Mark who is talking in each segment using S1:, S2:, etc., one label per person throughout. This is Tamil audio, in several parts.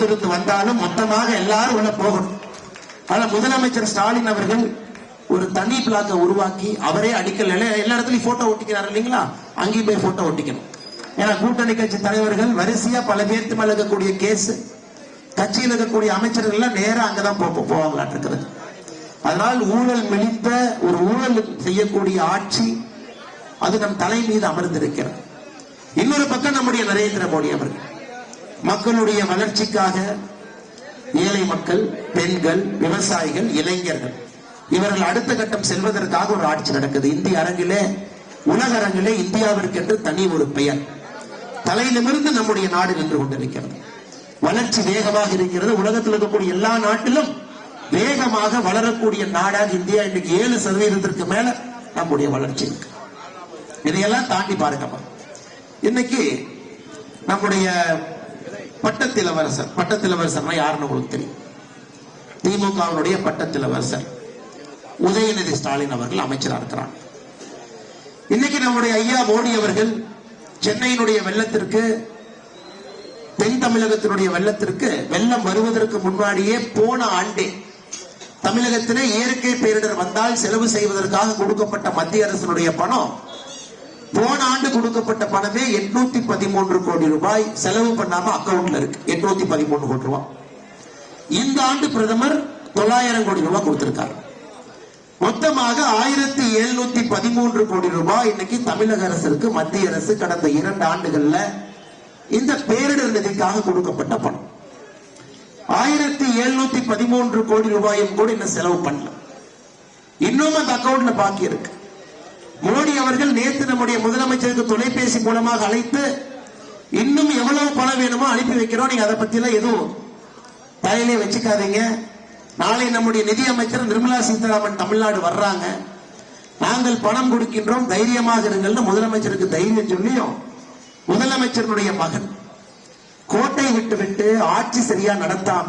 S1: பொறுத்திருந்து வந்தாலும் மொத்தமாக எல்லாரும் உள்ள போகணும் ஆனா முதலமைச்சர் ஸ்டாலின் அவர்கள் ஒரு தனி பிளாக்கை உருவாக்கி அவரே அடிக்கல எல்லா இடத்துலயும் போட்டோ ஒட்டிக்கிறாரு இல்லைங்களா? அங்கேயும் போய் போட்டோ ஒட்டிக்கணும். ஏன்னா கூட்டணி கட்சி தலைவர்கள் வரிசையா பல பேர்த்து மேல இருக்கக்கூடிய கேஸ் கட்சியில் இருக்கக்கூடிய அமைச்சர்கள் எல்லாம் நேரா அங்கதான் போ போவாங்களாட்டு இருக்கிறது. அதனால் ஊழல் மெலிந்த ஒரு ஊழல் செய்யக்கூடிய ஆட்சி அது நம் தலை மீது அமர்ந்திருக்கிறது. இன்னொரு பக்கம் நம்முடைய நரேந்திர மோடி அவர்கள். மக்களுடைய வளர்ச்சிக்காக ஏழை மக்கள் பெண்கள் விவசாயிகள் இளைஞர்கள். இவர்கள் அடுத்த கட்டம் செல்வதற்காக ஒரு ஆட்சி நடக்குது. இந்திய அரங்கிலே உலக அரங்கிலே இந்தியாவிற்கு என்று தனி ஒரு பெயர். தலையிலிருந்து நம்முடைய நாடு நின்று கொண்டிருக்கிறது. வளர்ச்சி வேகமாக இருக்கிறது. உலகத்தில் இருக்கக்கூடிய எல்லா நாட்டிலும் வேகமாக வளரக்கூடிய நாடாக இந்தியா இன்னைக்கு ஏழு சதவீதத்திற்கு மேல நம்முடைய வளர்ச்சி இருக்கு. இதையெல்லாம் தாண்டி பாருங்கம்மா. இன்னைக்கு நம்முடைய பட்டத்திலவரசர். பட்டத்திலவரசர்னா யாருன்னு உங்களுக்கு தெரியும். திமுகவினுடைய பட்டத்திலவரசர். உதயநிதி ஸ்டாலின் அவர்கள் அமைச்சராக இருக்கிறார். இன்னைக்கு நம்முடைய ஐயா மோடி அவர்கள் சென்னையினுடைய வெள்ளத்திற்கு தென் தமிழகத்தினுடைய வெள்ளத்திற்கு வெள்ளம் வருவதற்கு முன்னாடியே போன ஆண்டே தமிழகத்திலே இயற்கை பேரிடர் வந்தால் செலவு செய்வதற்காக கொடுக்கப்பட்ட மத்திய அரசினுடைய பணம் போன ஆண்டு கொடுக்கப்பட்ட பணமே எட்நூத்தி பதிமூன்று கோடி ரூபாய். செலவு பண்ணாம அக்கவுண்ட்ல இருக்கு. எட்நூத்தி பதிமூணு கோடி ரூபாய். இந்த ஆண்டு பிரதமர் தொள்ளாயிரம் கோடி ரூபாய் கொடுத்திருக்காரு. மொத்தமாக ஆயிரத்தி எழுநூத்தி பதிமூன்று கோடி ரூபாய் இன்னைக்கு தமிழக அரசுக்கு மத்திய அரசு கடந்த இரண்டு ஆண்டுகள்ல இந்த பேரிடர் நிதிக்காக கொடுக்கப்பட்ட பணம். ஆயிரத்தி எழுநூத்தி பதிமூன்று கோடி ரூபாயும் கூட இன்னும் செலவு பண்ணல. இன்னும் அந்த அக்கௌண்ட்ல பாக்கி இருக்கு. மோடி அவர்கள் நேற்று நம்முடைய முதலமைச்சருக்கு தொலைபேசி மூலமாக அழைத்து இன்னும் எவ்வளவு பணம் வேணுமோ அனுப்பி வைக்கிறோம். நீங்க அதை பத்தி எல்லாம் எதுவும் தலையிலே வச்சுக்காதீங்க. நாளை நம்முடைய நிதி அமைச்சர் நிர்மலா சீதாராமன் தமிழ்நாடு வர்றாங்க. நாங்கள் பணம் கொடுக்கின்றோம். தைரியமாக இருங்கள்னு முதலமைச்சருக்கு தைரியம் சொல்லியும் முதலமைச்சருடைய மகன் கோட்டை விட்டு விட்டு ஆட்சி சரியா நடத்தாம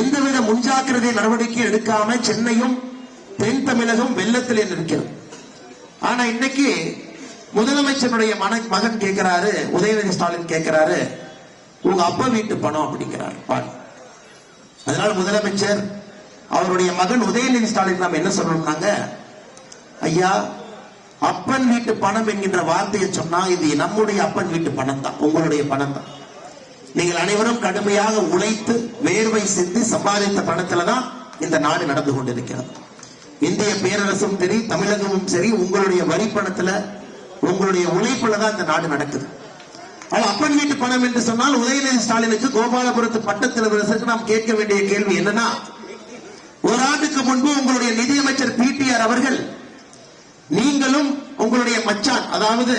S1: எந்தவித முன்ஜாக்கிரதை நடவடிக்கை எடுக்காம சென்னையும் தென் தமிழகம் வெள்ளத்திலே நிற்கிறது. ஆனா இன்னைக்கு முதலமைச்சருடைய மன மகன் கேட்கிறாரு உதயநிதி ஸ்டாலின் கேட்கிறாரு உங்க அப்பா வீட்டு பணம் அப்படிங்கிறார். பாரு அதனால முதலமைச்சர் அவருடைய மகன் உதயநிதி ஸ்டாலின் நாம் என்ன சொல்லணும்னாங்க? ஐயா அப்பன் வீட்டு பணம் என்கின்ற வார்த்தையை சொன்னா இது நம்முடைய அப்பன் வீட்டு பணம் தான் உங்களுடைய பணம் தான் நீங்கள் அனைவரும் கடுமையாக உழைத்து வேர்வை சிந்தி சம்பாதித்த பணத்துல தான் இந்த நாடு நடந்து கொண்டிருக்கிறது. இந்திய பேரரசும் சரி தமிழகமும் சரி உங்களுடைய வரி பணத்துல உங்களுடைய உழைப்புல தான் இந்த நாடு நடக்குது. ஆனா அப்பன் வீட்டு பணம் என்று சொன்னால் உதயநிதி ஸ்டாலினுக்கு கோபாலபுரத்து பட்டத்திலவரசருக்கு நாம் கேட்க வேண்டிய கேள்வி என்னன்னா ஒரு ஆண்டுக்கு முன்பு உங்களுடைய நிதியமைச்சர் பிடிஆர் அவர்கள் நீங்களும் உங்களுடைய மச்சான் அதாவது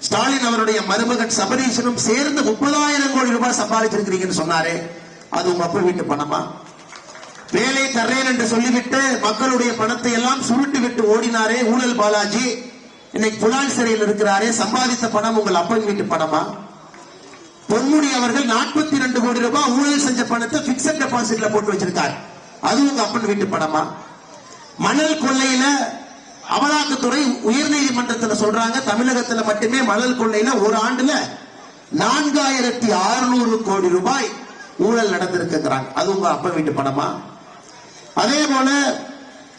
S1: ஸ்டாலின் அவருடைய மருமகன் சபரீஷனும் சேர்ந்து முப்பதாயிரம் கோடி ரூபாய் சம்பாதிச்சிருக்கிறீங்கன்னு சொன்னாரே அது உங்க அப்பா வீட்டு பணமா? வேலை தர்றேன் என்று சொல்லிவிட்டு மக்களுடைய பணத்தை எல்லாம் சுருட்டி விட்டு ஓடினாரே ஊழல் பாலாஜி. இன்னைக்கு புலால் சிறையில் இருக்கிறாரே சம்பாதித்த பணம் உங்கள் அப்பன் வீட்டு பணமா? பொன்முடி அவர்கள் நாற்பத்தி ரெண்டு கோடி ரூபாய் ஊழல் செஞ்ச பணத்தை பிக்சட் டெபாசிட்ல போட்டு வச்சிருக்காரு. அது உங்க அப்பன் வீட்டு பணமா? மணல் கொள்ளையில அமலாக்கத்துறை உயர்நீதிமன்றத்துல சொல்றாங்க தமிழகத்துல மட்டுமே மணல் கொள்ளையில ஒரு ஆண்டுல நான்காயிரத்தி அறுநூறு கோடி ரூபாய் ஊழல் நடந்திருக்குறாங்க அது உங்க அப்பன் வீட்டு பணமா? அதே போல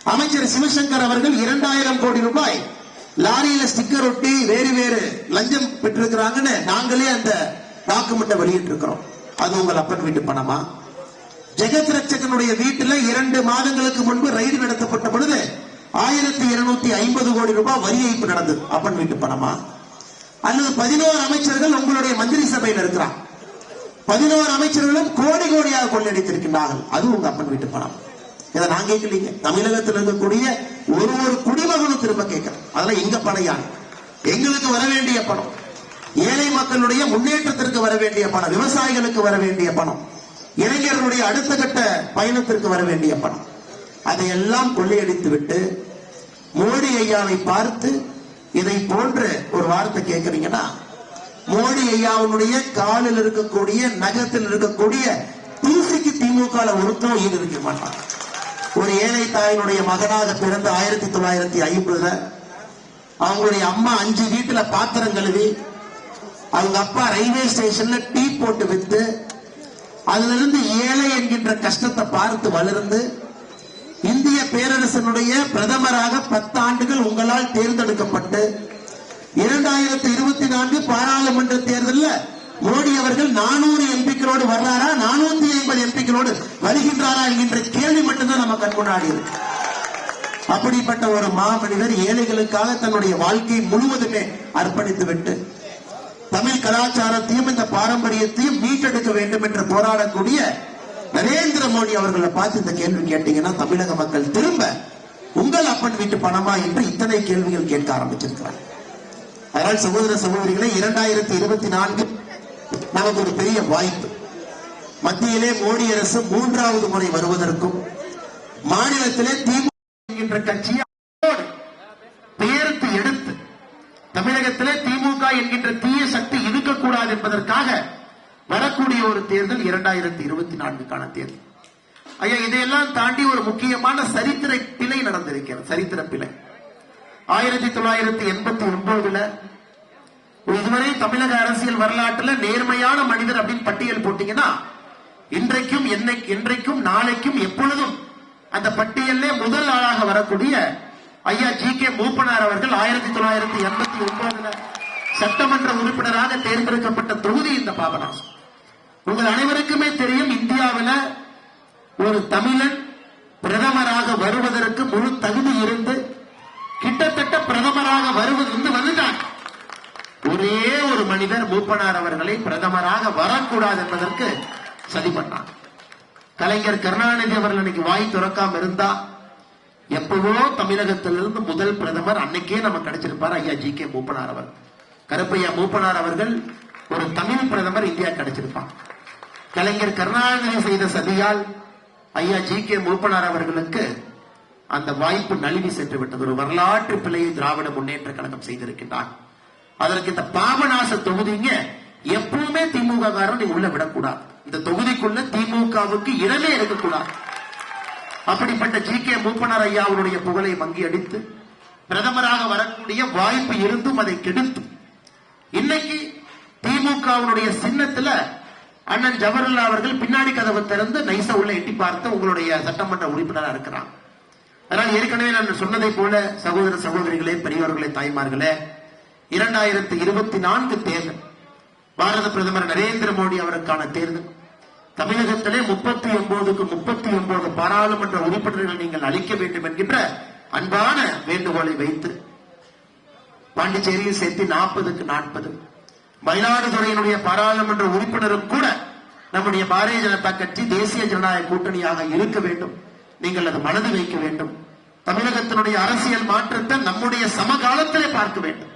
S1: அமைச்சர் சிவசங்கர் அவர்கள் இரண்டாயிரம் கோடி ரூபாய் லாரியில ஸ்டிக்கர் ஒட்டி வேறு வேறு லஞ்சம் பெற்றிருக்கிறாங்கன்னு நாங்களே அந்த டாக்குமெண்ட்டை வெளியிட்டிருக்கிறோம். அது உங்கள் அப்பன் வீட்டு பணமா? ஜெகத் ரட்சகனுடைய வீட்டுல இரண்டு மாதங்களுக்கு முன்பு ரைடு நடத்தப்பட்ட பொழுது ஆயிரத்தி இருநூத்தி ஐம்பது கோடி ரூபாய் வரி ஏய்ப்பு நடந்தது. அப்பன் வீட்டு பணமா? அல்லது பதினோரு அமைச்சர்கள் உங்களுடைய மந்திரி சபையில் இருக்கிறார் பதினோரு அமைச்சர்களும் கோடி கோடியாக கொள்ளடித்திருக்கின்றார்கள் அது உங்க அப்பன் வீட்டு பணம். இதை நான் கேட்கலீங்க. தமிழகத்தில் இருக்கக்கூடிய ஒரு ஒரு குடிமகனும் திரும்ப கேட்கிறேன் அதெல்லாம் எங்க பணையான் எங்களுக்கு வர வேண்டிய பணம். ஏழை மக்களுடைய முன்னேற்றத்திற்கு வர வேண்டிய பணம். விவசாயிகளுக்கு வர வேண்டிய பணம். இளைஞர்களுடைய அடுத்த கட்ட பயணத்திற்கு வர வேண்டிய பணம். அதையெல்லாம் கொள்ளையடித்து விட்டு மோடி ஐயாவை பார்த்து இதை போன்ற ஒரு வார்த்தை கேட்கறீங்கன்னா மோடி ஐயாவுடைய காலில் இருக்கக்கூடிய நகத்தில் இருக்கக்கூடிய தூசிக்கு திமுக ஒருத்தரும் ஈடு இருக்க மாட்டான். ஒரு ஏழை தாயினுடைய மகனாக பிறந்த ஆயிரத்தி தொள்ளாயிரத்தி ஐம்பதுல அவங்களுடைய அம்மா அஞ்சு வீட்டுல பாத்திரம் கழுவி அவங்க அப்பா ரயில்வே ஸ்டேஷன்ல டீ போட்டு வித்து அதிலிருந்து ஏழை என்கின்ற கஷ்டத்தை பார்த்து வளர்ந்து இந்திய பேரரசனுடைய பிரதமராக பத்து ஆண்டுகள் உங்களால் தேர்ந்தெடுக்கப்பட்டு இரண்டாயிரத்தி இருபத்தி நான்கு பாராளுமன்ற தேர்தலில் மோடி அவர்கள் நானூறு எம்பிக்களோடு வர்றாரா? நானூத்தி ஐம்பது எம்பிக்களோடு வருகின்றாரா என்கின்ற கேள்வி மட்டும்தான் நம்ம கண்கொண்டாடி இருக்கு. அப்படிப்பட்ட ஒரு மாமனிதர் ஏழைகளுக்காக தன்னுடைய வாழ்க்கை முழுவதுமே அர்ப்பணித்து விட்டு தமிழ் கலாச்சாரத்தையும் இந்த பாரம்பரியத்தையும் மீட்டெடுக்க வேண்டும் என்று போராடக்கூடிய நரேந்திர மோடி அவர்களை பார்த்து இந்த கேள்வி கேட்டீங்கன்னா தமிழக மக்கள் திரும்ப உங்கள் அப்பன் வீட்டு பணமா என்று இத்தனை கேள்விகள் கேட்க ஆரம்பிச்சிருக்கிறார் அதனால் சகோதர சகோதரிகளை இரண்டாயிரத்தி இருபத்தி நான்கு நமக்கு ஒரு பெரிய வாய்ப்பு. மத்தியிலே மோடி அரசு மூன்றாவது முறை வருவதற்கும் மாநிலத்திலே திமுக என்கின்ற கட்சியை பெயர்த்து எடுத்து தமிழகத்திலே திமுக என்கின்ற தீய சக்தி இருக்கக்கூடாது என்பதற்காக வரக்கூடிய ஒரு தேர்தல் இரண்டாயிரத்தி இருபத்தி நான்குக்கான தேர்தல். ஐயா இதையெல்லாம் தாண்டி ஒரு முக்கியமான சரித்திர பிழை நடந்திருக்கிறது சரித்திர பிழை. ஆயிரத்தி தொள்ளாயிரத்தி எண்பத்தி ஒன்பதுல இதுவரை தமிழக அரசியல் வரலாற்றுல நேர்மையான மனிதர் அப்படின்னு பட்டியல் போட்டீங்கன்னா இன்றைக்கும் என்னை- இன்றைக்கும் நாளைக்கும் எப்பொழுதும் அந்த பட்டியலே முதல் ஆளாக வரக்கூடிய ஐயா ஜி கே மூப்பனார் அவர்கள் ஆயிரத்தி தொள்ளாயிரத்தி எண்பத்தி ஒன்பதுல சட்டமன்ற உறுப்பினராக தேர்ந்தெடுக்கப்பட்ட தொகுதி இந்த பாபநாசம். உங்கள் அனைவருக்குமே தெரியும் இந்தியாவில் ஒரு தமிழன் பிரதமராக வருவதற்கு முழு தகுதி இருந்து கிட்டத்தட்ட பிரதமராக வருவது வந்து வந்துட்டாங்க மனிதர் மூப்பனார் அவர்களை பிரதமராக வரக்கூடாது என்பதற்கு சதி பண்ணார் கலைஞர் கருணாநிதி அவர்கள் அன்னைக்கு வாய் திறக்காம இருந்தா எப்பவோ தமிழகத்திலிருந்து முதல் பிரதமர் அன்னைக்கே நம்ம கிடைச்சிருப்பார் ஐயா ஜி கே மூப்பனார் அவர் கருப்பையா மூப்பனார் அவர்கள் ஒரு தமிழ் பிரதமர் இந்தியா கிடைச்சிருப்பார் கலைஞர் கருணாநிதி செய்த சதியால் ஐயா ஜி கே மூப்பனார் அவர்களுக்கு அந்த வாய்ப்பு நழுவி சென்று விட்டது. ஒரு வரலாற்று பிழையை திராவிட முன்னேற்ற கழகம் செய்திருக்கின்றார் அதற்கு இந்த பாபநாச தொகுதிங்க எப்பவுமே திமுக காரன் நீ உள்ள விடக்கூடாது. இந்த தொகுதிக்குள்ள திமுகவுக்கு இடமே இருக்கக்கூடாது. அப்படிப்பட்ட ஜி கே மூப்பனார் ஐயா அவருடைய புகழை மங்கி அடித்து பிரதமராக வரக்கூடிய வாய்ப்பு இருந்தும் அதை கெடுத்து இன்னைக்கு திமுகவுடைய சின்னத்துல அண்ணன் ஜவஹர்லால் அவர்கள் பின்னாடி கதவை திறந்து நைசா உள்ள எட்டி பார்த்து உங்களுடைய சட்டமன்ற உறுப்பினரா இருக்கிறான் அதனால் ஏற்கனவே நான் சொன்னதை போல சகோதர சகோதரிகளே பெரியவர்களே தாய்மார்களே இரண்டாயிரத்தி இருபத்தி நான்கு தேர்தல். பாரத பிரதமர் நரேந்திர மோடி அவருக்கான தேர்தல். தமிழகத்திலே முப்பத்தி ஒன்பதுக்கு முப்பத்தி ஒன்பது பாராளுமன்ற உறுப்பினர்கள் நீங்கள் அளிக்க வேண்டும் என்கின்ற அன்பான வேண்டுகோளை வைத்து பாண்டிச்சேரியில் சேர்த்து நாற்பதுக்கு நாற்பது. மயிலாடுதுறையினுடைய பாராளுமன்ற உறுப்பினரும் கூட நம்முடைய பாரதிய ஜனதா கட்சி தேசிய ஜனநாயக கூட்டணியாக இருக்க வேண்டும். நீங்கள் அது மனது வைக்க வேண்டும். தமிழகத்தினுடைய அரசியல் மாற்றத்தை நம்முடைய சமகாலத்திலே பார்க்க வேண்டும்.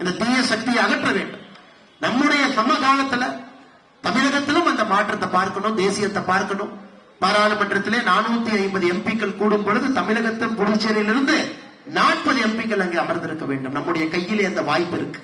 S1: இந்த தீய சக்தியை அகற்ற வேண்டும். நம்முடைய சமகாலத்துல தமிழகத்திலும் அந்த மாற்றத்தை பார்க்கணும் தேசியத்தை பார்க்கணும். பாராளுமன்றத்திலே நானூத்தி ஐம்பது எம்பிக்கள் கூடும் பொழுது தமிழகத்தின் புதுச்சேரியிலிருந்து நாற்பது எம்பிக்கள் அங்கே அமர்ந்திருக்க வேண்டும். நம்முடைய கையிலே அந்த வாய்ப்பு இருக்கு.